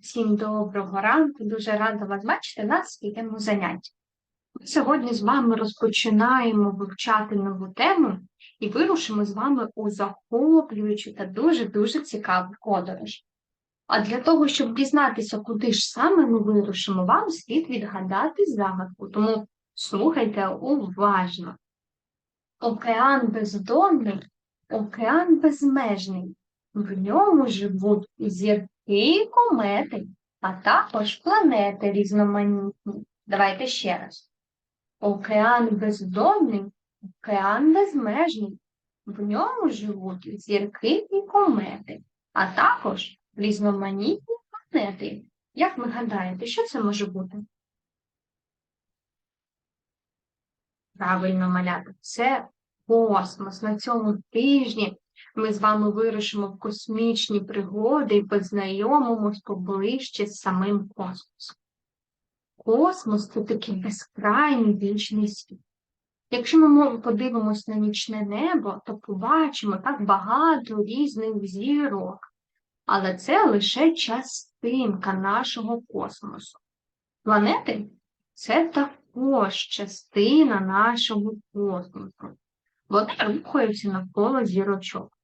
Всім доброго ранку, дуже рада вас бачити на своєму занятті. Ми сьогодні з вами розпочинаємо вивчати нову тему і вирушимо з вами у захоплюючу та дуже-дуже цікаву подорож. А для того, щоб дізнатися, куди ж саме ми вирушимо, вам слід відгадати загадку, тому слухайте уважно. Океан бездонний, океан безмежний, в ньому живуть зірки і комети, а також планети різноманітні. Давайте ще раз. Океан бездонний, океан безмежний. В ньому живуть зірки і комети, а також різноманітні планети. Як ви гадаєте, що це може бути? Правильно, малята, це космос. На цьому тижні ми з вами вирушимо в космічні пригоди і познайомимось поближче з самим космосом. Космос це такий безкрайній вічний світ. Якщо ми подивимось на нічне небо, то побачимо так багато різних зірок, але це лише частинка нашого космосу. Планети це також частина нашого космосу. Вони рухаються навколо зірочок.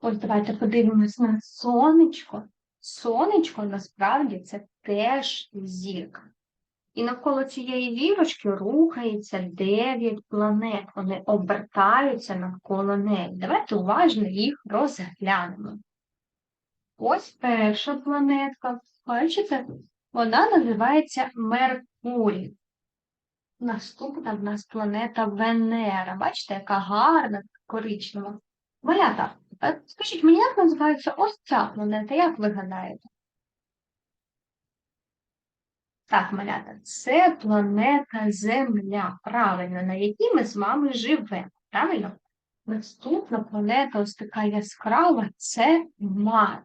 Ось давайте подивимось на сонечко. Сонечко насправді це теж зірка. І навколо цієї зірочки рухається дев'ять планет. Вони обертаються навколо неї. Давайте уважно їх розглянемо. Ось перша планетка. Бачите? Вона називається Меркурій. Наступна в нас планета Венера. Бачите, яка гарна, коричнева. Малята, скажіть мені, як називається ось ця планета, як ви гадаєте? Так, малята, це планета Земля, правильно, на якій ми з вами живемо. Правильно? Наступна планета, ось така яскрава, це Марс.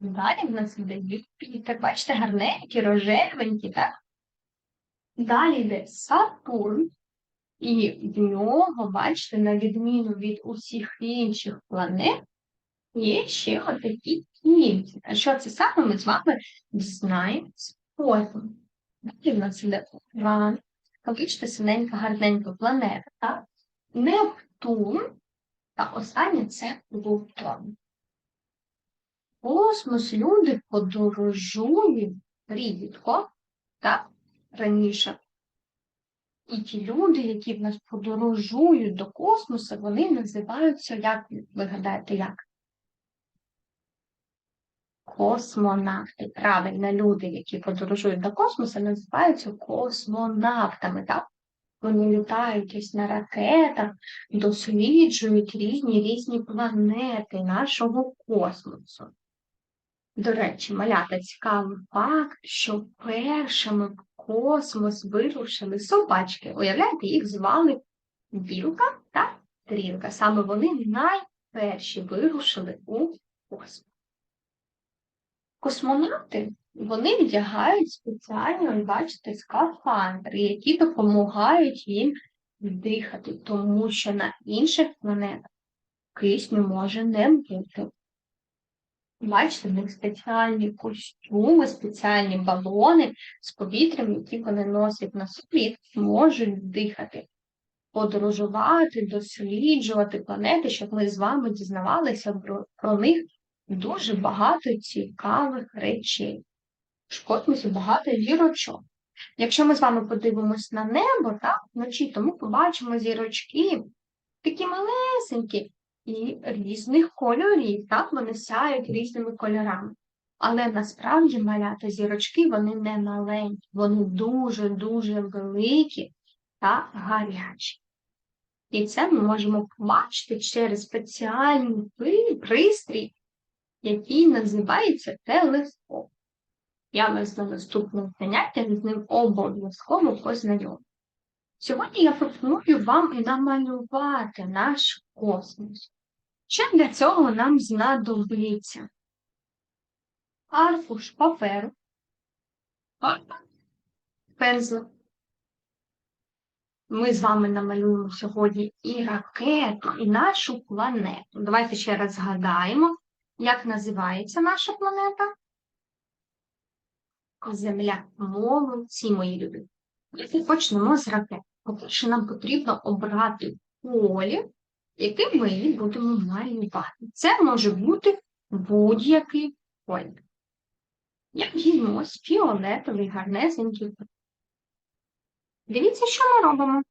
Далі в нас іде Юпітер, бачите, гарненькі, рожевенькі, так? Далі йде Сатурн, і в нього, бачите, на відміну від усіх інших планет, є ще отакі кінці. А що це саме ми з вами дізнаємося потім. Далі в нас іде Уран, бачите, синенька, гарненька планета, так? Нептун, та останнє це Плутон. Космос люди подорожують рідко, так, раніше. І ті люди, які в нас подорожують до космосу, вони називаються, як ви гадаєте, як? Космонавти. Правильно, люди, які подорожують до космосу, називаються космонавтами. так? Вони літають ось на ракетах, досліджують різні різні планети нашого космосу. До речі, малята цікавий факт, що першими космос вирушили собачки. Уявляєте, їх звали Білка та Трілка. Саме вони найперші вирушили у космос. Космонавти вони вдягають спеціально, бачите, скафандри, які допомагають їм дихати, тому що на інших планетах кисню може не бути. Бачите, в них спеціальні костюми, спеціальні балони з повітрям, які вони носять на собі, можуть дихати, подорожувати, досліджувати планети, щоб ми з вами дізнавалися про, про них дуже багато цікавих речей. В космосі багато зірочок. Якщо ми з вами подивимось на небо, так, вночі, то ми побачимо зірочки, такі малесенькі, і різних кольорів, так, вони сяють різними кольорами. Але насправді малята зірочки вони не маленькі, вони дуже-дуже великі та гарячі. І це ми можемо побачити через спеціальний пристрій, який називається телескоп. Я вас на наступному занятті з ним обов'язково познайомлю. Сьогодні я пропоную вам намалювати наш космос. Що для цього нам знадобиться? Аркуш паперу, пензлик. Ми з вами намалюємо сьогодні і ракету, і нашу планету. Давайте ще раз згадаємо, як називається наша планета. Земля. Молодці, мої любі. Почнемо з ракет. По-перше, нам потрібно обрати колір, яким ми її будемо малювати. Це може бути будь-який колір. Я візьму ось фіолетовий гарнесенький. Дивіться, що ми робимо.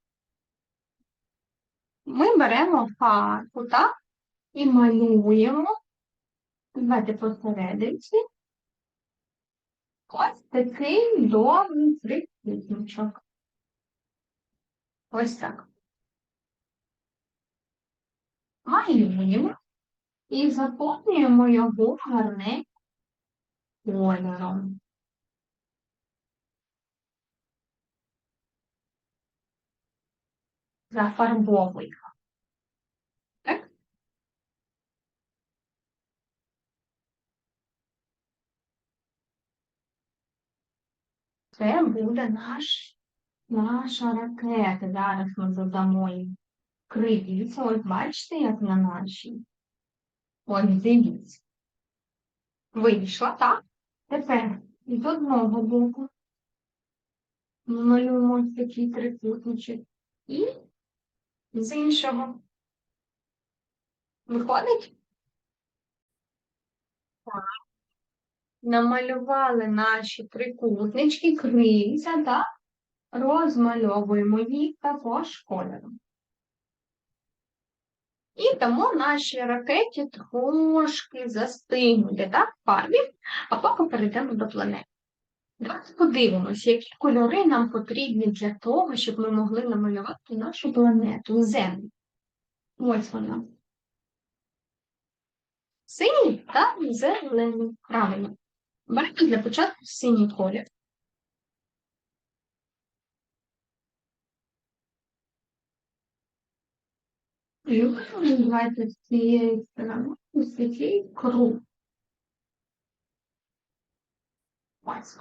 Ми беремо фарбу, так? І малюємо. Давайте посерединці. Ось такий довгий трикутничок. Ось так. Малюємо і заповнюємо його гарним кольором. Зафарбовуємо. Так? Це буде наш, наша ракета. Зараз ми задамо її крильця. Ось бачите, як на нашій. Ось дивіться. Вийшла, так? Тепер з одного боку малюємо такий трикутничок. І з іншого. Виходить? Так. Намалювали наші трикутнички, крильця, так? Розмальовуємо їх також кольором. І тому наші ракеті трошки застигнути, так, в фарбі, а поки перейдемо до планети. Давайте подивимося, які кольори нам потрібні для того, щоб ми могли намалювати нашу планету Землю. Ось вона. Синій та зелений. Правильно. Беремо для початку синій колір. Називається з цієї сторони світлий круг. Ось.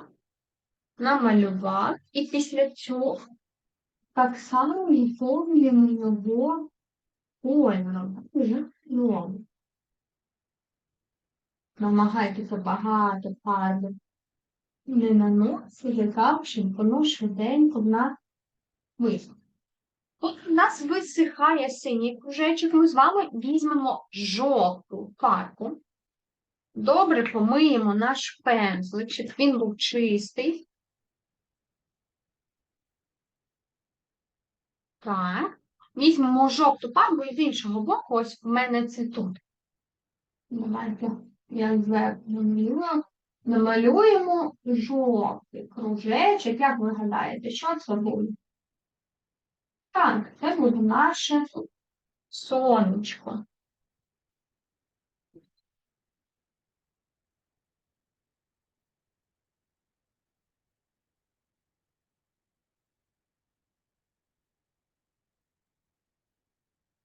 Намалював. І після цього так само виповнюємо його кольором. Уже новим. Намагайтеся багато фарби не наносити щоб воно швиденько в нас. От у нас висихає синій кружечок, ми з вами візьмемо жовту фарбу. Добре помиємо наш пензлик, щоб він був чистий. Так. Візьмемо жовту фарбу і з іншого боку, ось в мене це тут. Давайте я зверху намалюємо жовтий кружечок. Як ви гадаєте, що це буде? Так, це буде наше сонечко.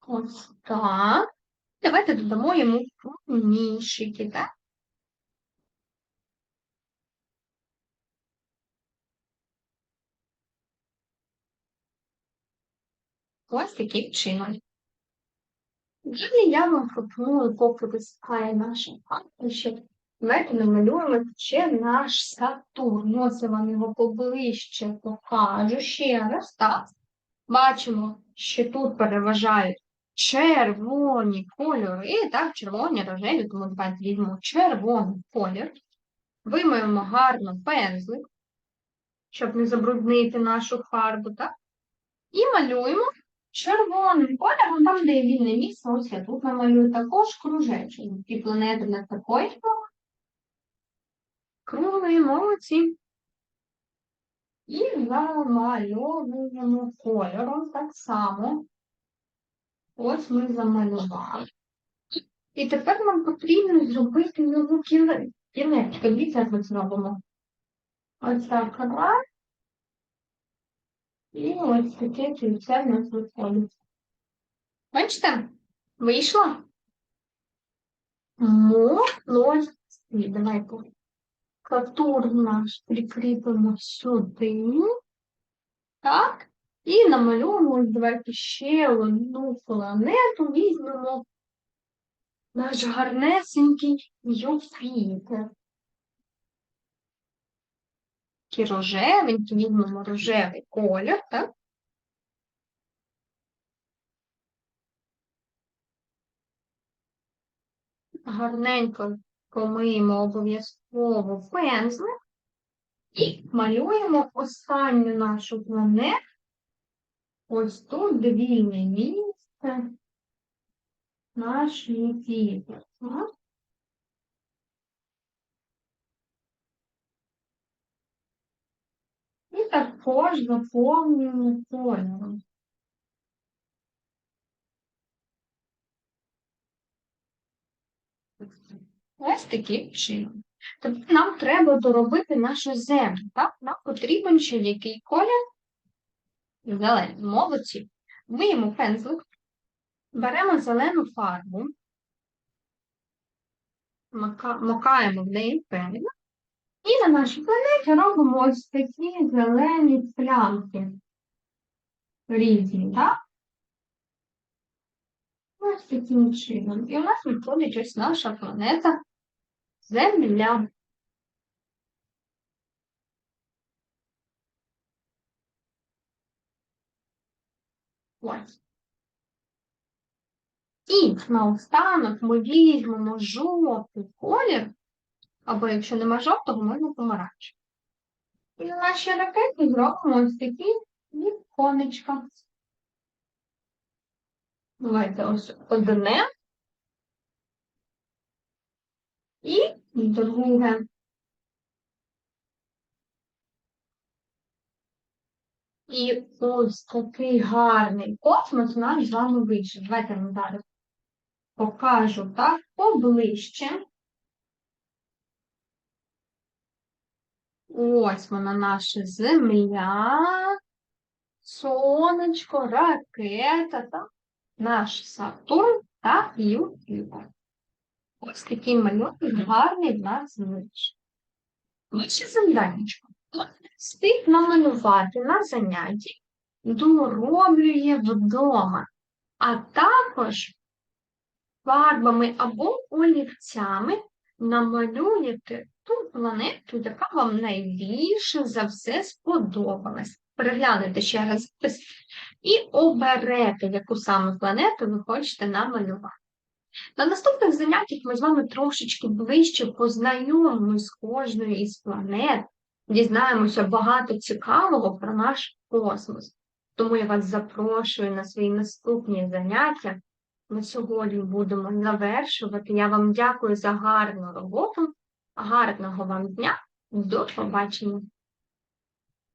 Ось так. Давайте додамо йому промінчики, так? Ось таким чином. Далі я вам пропоную, поки висихає наша ще давайте намалюємо ще наш Сатурн. Ось я вам його поближче покажу ще раз. Так. Бачимо, що тут переважають червоні кольори, так, червоні, рожеві, тому давайте візьмемо червоний колір. Вимаємо гарно пензлик, щоб не забруднити нашу фарбу, так? І малюємо червоним кольором, там, де є вільне місце, ось я тут намалюю також кружечок. І планети на такої круглої молодці. І замальовуємо кольором так само. Ось ми замалювали. І тепер нам потрібно зробити нову кінець. Дивіться, як ми зробимо. Ось так раз. І ось таке кільце в нас виходить. Бачите? Вийшло? Молодці. Давайте Катур наш прикріпимо сюди. Так. І намалюємо, давайте ще одну планету, візьмемо наш гарнесенький Юпітер. такий рожевенький, візьмемо рожевий колір, так? Гарненько помиємо обов'язково пензлик і малюємо останню нашу планету. Ось тут вільне місце нашої діти. І також заповнюємо кольором. Ось таким чином. Тобто нам треба доробити нашу землю. Так? Нам потрібен ще який колір? Зелений. Молодці. Миємо пензлик, беремо зелену фарбу, макаємо в неї пензлик, і на нашій планеті робимо ось такі зелені плямки різні, так? Ось таким чином. І у нас виходить ось наша планета Земля. Ось. І наостанок ми візьмемо жовтий колір, або якщо нема жовтого, можна помаранчевий. І на нашій ракеті зробимо ось такі віконечка. Давайте ось одне. І друге. І ось такий гарний космос у нас з вами вийшов. Давайте вам зараз покажу так поближче. Ось вона наша земля, сонечко, ракета, так? наш Сатурн та Юпітер. Ось такий малюнок гарний в нас вийшов. Ваше завданнячко. Встиг намалювати на занятті, дороблює вдома, а також фарбами або олівцями намалюєте ту планету, яка вам найбільше за все сподобалась. Переглянете ще раз запис і оберете, яку саме планету ви хочете намалювати. На наступних заняттях ми з вами трошечки ближче познайомимося з кожною із планет, дізнаємося багато цікавого про наш космос. Тому я вас запрошую на свої наступні заняття. Ми сьогодні будемо завершувати. Я вам дякую за гарну роботу, гарного вам дня, до побачення!